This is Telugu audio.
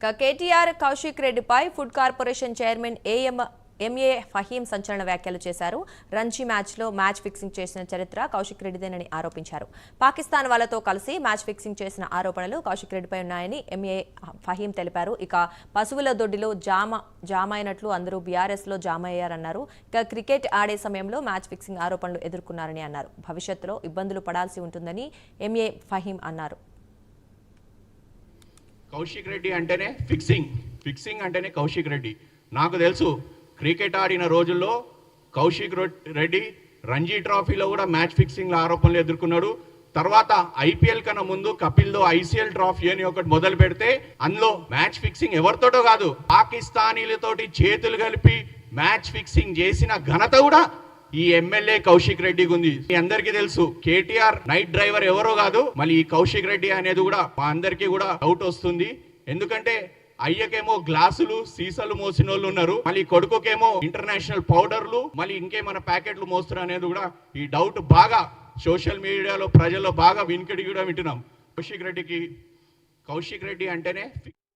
ఇక కేటీఆర్ కౌశిక్ రెడ్డిపై food corporation chairman AM MA Faheem సంచలన వ్యాఖ్యలు చేశారు. రంజీ మ్యాచ్లో మ్యాచ్ ఫిక్సింగ్ చేసిన చరిత్ర కౌశిక్ రెడ్డిదేనని ఆరోపించారు. పాకిస్తాన్ వాళ్ళతో కలిసి మ్యాచ్ ఫిక్సింగ్ చేసిన ఆరోపణలు కౌశిక్ రెడ్డిపై ఉన్నాయని ఎంఏ ఫహీం తెలిపారు. ఇక పశువుల దొడ్డిలో జామ జామ అయినట్లు అందరూ బీఆర్ఎస్లో జామ అయ్యారన్నారు ఇక క్రికెట్ ఆడే సమయంలో మ్యాచ్ ఫిక్సింగ్ ఆరోపణలు ఎదుర్కొన్నారని అన్నారు. భవిష్యత్తులో ఇబ్బందులు పడాల్సి ఉంటుందని ఎంఏ ఫహీం అన్నారు. కౌశిక్ రెడ్డి అంటేనే ఫిక్సింగ్ ఫిక్సింగ్ అంటేనే కౌశిక్ రెడ్డి. నాకు తెలుసు క్రికెట్ ఆడిన రోజుల్లో కౌశిక్ రెడ్డి రంజీ ట్రోఫీలో కూడా మ్యాచ్ ఫిక్సింగ్ల ఆరోపణలు ఎదుర్కొన్నాడు. తర్వాత ఐపీఎల్ కన్నా ముందు కపిల్తో ఐసీఎల్ ట్రాఫీ అని ఒకటి మొదలు పెడితే అందులో మ్యాచ్ ఫిక్సింగ్ ఎవరితోటో కాదు పాకిస్తానీలతోటి చేతులు కలిపి మ్యాచ్ ఫిక్సింగ్ చేసిన ఘనత కూడా ఈ ఎమ్మెల్యే కౌశిక్ రెడ్డికి ఉంది మీ అందరికీ తెలుసు కేటీఆర్ నైట్ డ్రైవర్ ఎవరో కాదు మళ్ళీ ఈ కౌశిక్ రెడ్డి అనేది కూడా మా అందరికీ కూడా డౌట్ వస్తుంది. ఎందుకంటే అయ్యకేమో గ్లాసులు సీసాలు మోసిన వాళ్ళు ఉన్నారు మళ్ళీ కొడుకుకేమో ఇంటర్నేషనల్ పౌడర్లు మళ్ళీ ఇంకేమైనా ప్యాకెట్లు మోస్తున్నారు అనేది కూడా ఈ డౌట్ బాగా సోషల్ మీడియాలో ప్రజల్లో బాగా వినికిడి కూడా వింటున్నాం. కౌశిక్ రెడ్డికి కౌశిక్ రెడ్డి అంటేనే